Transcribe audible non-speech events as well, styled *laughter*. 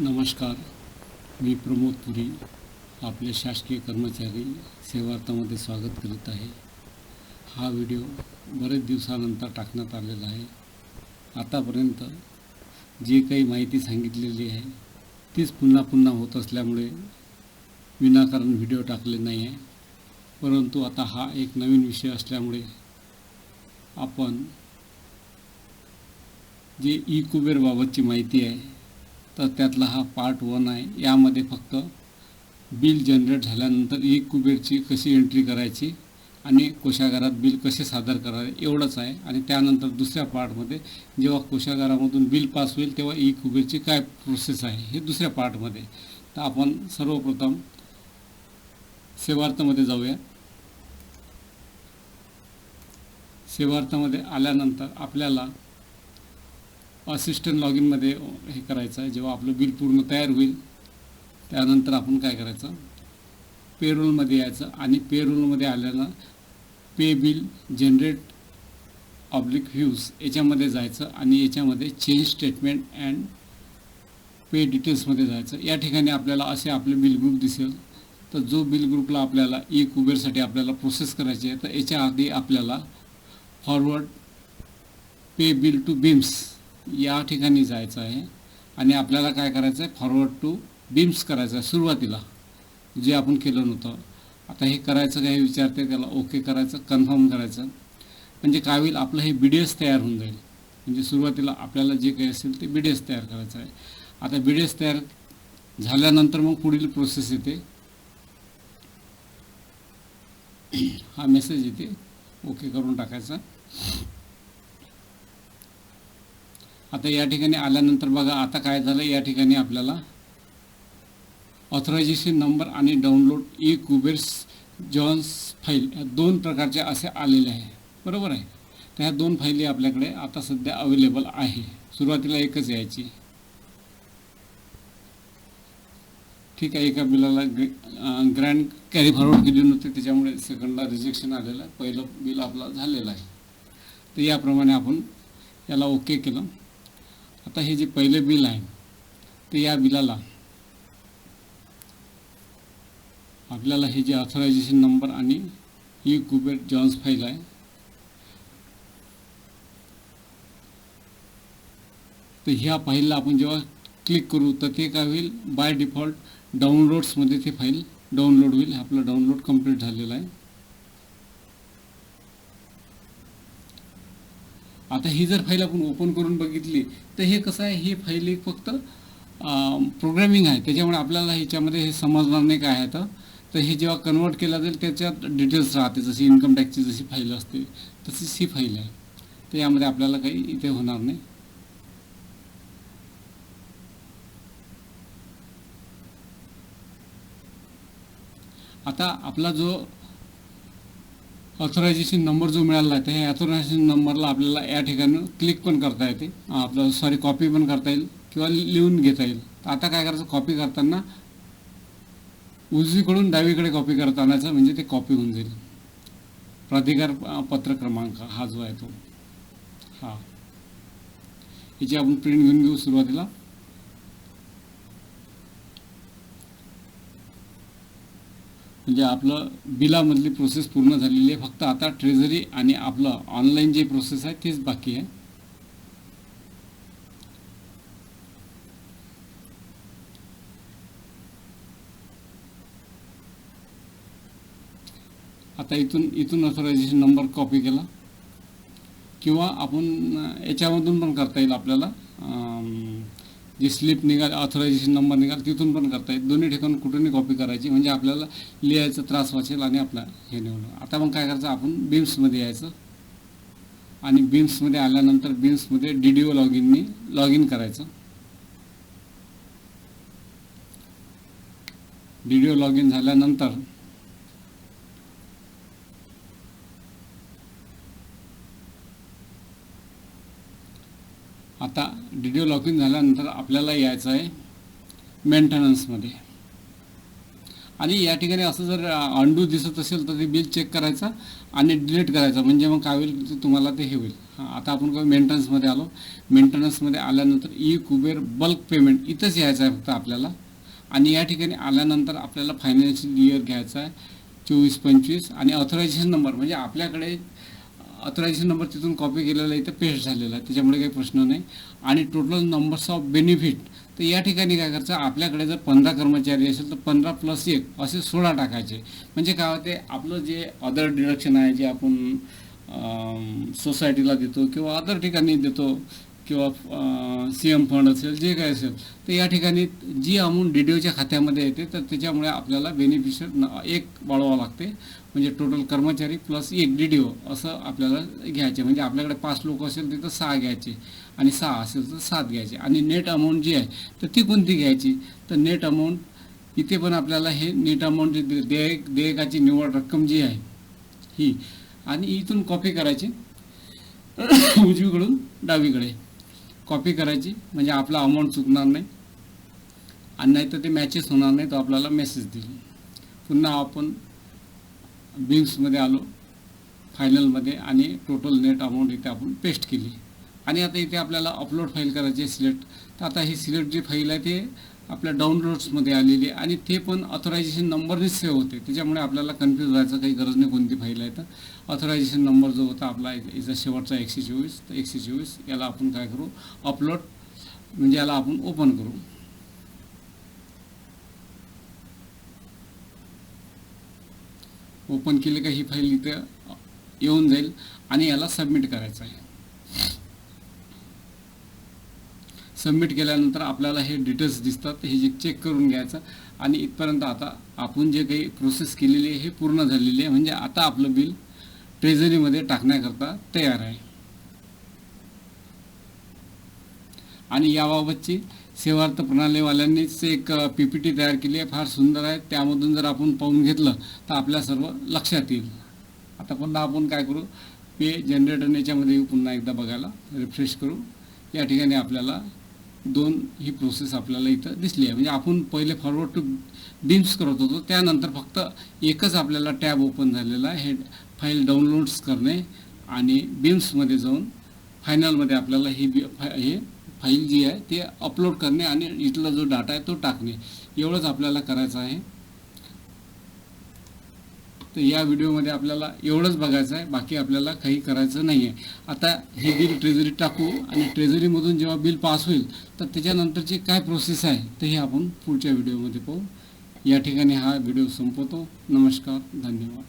नमस्कार. मी प्रमोद पुरी आपले शासकीय कर्मचारी सेवार्थामध्ये स्वागत करीत आहे. हा व्हिडिओ बरेच दिवसानंतर टाकण्यात आलेला आहे. आतापर्यंत जी काही माहिती सांगितलेली आहे तीच पुन्हा पुन्हा होत असल्यामुळे विनाकारण व्हिडिओ टाकले नाही आहे. परंतु आता हा एक नवीन विषय असल्यामुळे आपण जे ई कुबेरबाबतची माहिती आहे तर त्यातला हा पार्ट वन आहे. यामध्ये फक्त बिल जनरेट झाल्यानंतर ई कुबेरची कशी एंट्री करायची आणि कोशागारात बिल कसे सादर करावे एवढंच आहे. आणि त्यानंतर दुसऱ्या पार्टमध्ये जेव्हा कोशागारामधून बिल पास होईल तेव्हा ई कुबेरची काय प्रोसेस आहे हे दुसऱ्या पार्टमध्ये तर आपण सर्वप्रथम सेवार्थमध्ये जाऊया. सेवार्थामध्ये आल्यानंतर आपल्याला असिस्टंट लॉग इनमध्ये हे करायचं आहे. जेव्हा आपलं बिल पूर्ण तयार होईल त्यानंतर आपण काय करायचं? पेरोलमध्ये यायचं आणि पेरोलमध्ये आल्याला pay bill generate oblique views याच्यामध्ये जायचं आणि याच्यामध्ये चेंज स्टेटमेंट अँड पे डिटेल्समध्ये जायचं. या ठिकाणी आपल्याला असे आपले बिल ग्रुप दिसेल. तर जो बिल ग्रुपला आपल्याला ई कुबेरसाठी आपल्याला प्रोसेस करायची आहे तर याच्या आधी आपल्याला forward pay bill to BEAMS या ठिकाणी जायचं आहे. आणि आपल्याला काय करायचं आहे फॉरवर्ड टू बीम्स करायचं आहे सुरुवातीला. जे आपण केलं नव्हतं. आता हे करायचं काय विचारते त्याला ओके करायचं कन्फर्म करायचं. म्हणजे काय होईल? आपलं हे बी डी एस तयार होऊन जाईल. म्हणजे सुरुवातीला आपल्याला जे काही असेल ते बी डी एस तयार करायचं आहे. आता बी डी एस तयार झाल्यानंतर मग पुढील प्रोसेस येते. हा मेसेज येते. ओके करून टाकायचा. आता या ठिकाणी आल्यानंतर बघा आता काय झालं? या ठिकाणी आपल्याला ऑथरायझेशन नंबर आणि download E Kuber's JSON file या दोन प्रकारच्या असे आलेले आहे. बरोबर आहे? तर ह्या दोन फाईली आपल्याकडे आता सध्या अवेलेबल आहे. सुरुवातीला एकच यायची. ठीक आहे एका बिलाला ग्रँड कॅरी फॉरवर्ड केली नव्हती त्याच्यामुळे सेकंडला रिजेक्शन आलेलं आहे. पहिलं बिल आपला झालेलं आहे. तर याप्रमाणे आपण याला ओके केलं. आता हे जे पहिले बिल आहे ते या बिलाला आपल्याला हे जे ऑथरायझेशन नंबर आणि ई कुबेर जॉन्स फाईल आहे तर ह्या फाईलला आपण जेव्हा क्लिक करू तर ते काय होईल? बाय डिफॉल्ट डाउनलोड्समध्ये ते फाईल डाउनलोड होईल. आपलं डाउनलोड कंप्लीट झालेलं आहे. आता ही जर फाईल आपण ओपन करून बघितली तर हे कसं आहे? ही फाईल एक फक्त प्रोग्रॅमिंग आहे. त्याच्यामुळे आपल्याला ह्याच्यामध्ये हे समजणार नाही काय आहे तर तर हे जेव्हा कन्वर्ट केला जाईल त्याच्यात डिटेल्स राहते. जशी इन्कम टॅक्सची जशी फाईल असते तशीच ही फाईल आहे. तर यामध्ये आपल्याला काही इथे होणार नाही. आता आपला जो ऑथरायझेशन नंबर जो मिळाला आहे त्या ऑथरायझेशन नंबरला आपल्याला या ठिकाणी क्लिक पण करता येते. आपलं सॉरी कॉपी पण करता येईल किंवा लिहून घेता येईल. तर आता काय करायचं? कॉपी करताना उजवीकडून डावीकडे कॉपी करता आणायचं म्हणजे ते कॉपी होऊन जाईल. प्राधिकार पत्र क्रमांक हा जो आहे तो. हा. याची आपण प्रिंट घेऊन घेऊ सुरुवातीला. म्हणजे आपलं बिलामधली प्रोसेस पूर्ण झालेली आहे. फक्त आता ट्रेझरी आणि आपलं ऑनलाईन जे प्रोसेस आहे तेच बाकी आहे. आता इथून इथून ऑथोरायझेशन नंबर कॉपी केला. किंवा आपण याच्यामधून पण करता येईल आपल्याला. जी स्लिप निघाल ऑथरायझेशन नंबर निघाल तिथून पण करता येईल. दोन्ही ठिकाण कुठूनही कॉपी करायची म्हणजे आपल्याला लिहायचा त्रास वाचेल आणि आपला हे निवडलं आता मग काय करायचं आपण बीम्समध्ये यायचं. आणि बीम्समध्ये आल्यानंतर बीम्समध्ये डी डी ओ लॉग इननी लॉग इन करायचं. D D O log in झाल्यानंतर आता D D O log in झाल्यानंतर आपल्याला यायचं आहे मेंटेनन्समध्ये आणि या ठिकाणी असं जर अंडू दिसत असेल तर ते बिल चेक करायचं आणि डिलीट करायचं. म्हणजे मग काय होईल ते तुम्हाला ते हे होईल. हां आता आपण काय मेंटेनन्समध्ये आलो. मेंटेनन्समध्ये आल्यानंतर ई कुबेर बल्क पेमेंट इथंच यायचं आहे फक्त आपल्याला. आणि या ठिकाणी आल्यानंतर आपल्याला फायनान्शियल इयर घ्यायचा आहे चोवीस पंचवीस. आणि ऑथरायझेशन नंबर म्हणजे आपल्याकडे ऑथरायझेशन नंबर तिथून कॉपी केलेला इथं पेस्ट झालेला आहे. त्याच्यामुळे काही प्रश्न नाही. आणि टोटल नंबर्स ऑफ बेनिफिट तर या ठिकाणी काय करायचं? आपल्याकडे जर पंधरा कर्मचारी असेल तर पंधरा प्लस एक असे सोळा टाकायचे. म्हणजे काय होते? आपलं जे अदर डिडक्शन आहे जे आपण सोसायटीला देतो किंवा अदर ठिकाणी देतो किंवा सी एम फंड असेल जे काय असेल तर या ठिकाणी जी अमाऊंट डी डी ओच्या खात्यामध्ये येते तर त्याच्यामुळे आपल्याला बेनिफिशियर एक वाढवावं लागते. म्हणजे टोटल कर्मचारी प्लस एक डी डी ओ असं आपल्याला घ्यायचे. म्हणजे आपल्याकडे पाच लोक असेल तिथं सहा घ्यायचे आणि सहा असेल तर सात घ्यायचे. आणि नेट अमाऊंट जी आहे तर ती कोणती घ्यायची? तर नेट अमाऊंट इथे पण आपल्याला हे नेट अमाऊंट जे दे- देयक देयकाची निवड रक्कम जी आहे ही. आणि इथून कॉपी करायची. *coughs* उजवीकडून डावीकडे. कॉपी करायची म्हणजे आपला अमाऊंट चुकणार नाही. आणि नाही तर ते मॅचेस होणार नाही तो आपल्याला मेसेज देईल. पुन्हा आपण बिल्समध्ये आलो फायनलमध्ये आणि टोटल नेट अमाऊंट इथे आपण पेस्ट केली. आणि आता इथे आपल्याला अपलोड फाईल करायची सिलेक्ट तर आता ही सिलेक्ट जी फाईल आहे ते आपल्या डाउनलोड्समध्ये आलेली आहे. आणि ते पण ऑथरायझेशन नंबरनेच सेव्ह होते. त्याच्यामुळे आपल्याला कन्फ्यूज व्हायचं काही गरज नाही कोणती फाईल आहे तर. ऑथोरायझेशन नंबर जो होता आपला याचा शेवटचा एकशे चोवीस तर एकशे चोवीस याला आपण काय करू? अपलोड म्हणजे याला आपण ओपन करू. ओपन केले का ही फाईल इथे येऊन जाईल आणि याला सबमिट करायचं आहे. सबमिट केल्यानंतर आपल्याला हे डिटेल्स दिसतात. हे जे चेक करून घ्यायचं. आणि इथपर्यंत आता आपण जे काही प्रोसेस केलेली आहे हे पूर्ण झालेली आहे. म्हणजे आता आपलं बिल ट्रेझरीमध्ये टाकण्याकरता तयार आहे. आणि याबाबतची सेवार्थ प्रणालीवाल्यांनीच एक पी पी टी तयार केली आहे. फार सुंदर आहे. त्यामधून जर आपण पाहून घेतलं तर आपल्या सर्व लक्षात येईल. आता पुन्हा आपण काय करू? पे जनरेटर याच्यामध्ये पुन्हा एकदा बघायला. रिफ्रेश करू. या ठिकाणी आपल्याला दोन ही प्रोसेस आपल्याला इथं दिसली आहे. म्हणजे आपण पहिले फॉरवर्ड टू बीम्स करत होतो. त्यानंतर फक्त एकच आपल्याला टॅब ओपन झालेला आहे. हे फाईल डाउनलोड्स करणे आणि बिम्समध्ये जाऊन फायनलमध्ये आपल्याला ही बी हे फाईल जी आहे ते अपलोड करणे आणि इथला जो डाटा आहे तो टाकणे. एवढंच आपल्याला करायचं आहे. तर या व्हिडिओमध्ये आपल्याला एवढंच बघायचं आहे बाकी आपल्याला काही करायचं नाही आहे आता हे बिल ट्रेझरी टाकू आणि ट्रेझरीमधून जेव्हा बिल पास होईल तर त्याच्यानंतरची काय प्रोसेस आहे ते हे आपण पुढच्या व्हिडिओमध्ये पाहू. या ठिकाणी हा व्हिडिओ संपवतो. नमस्कार धन्यवाद.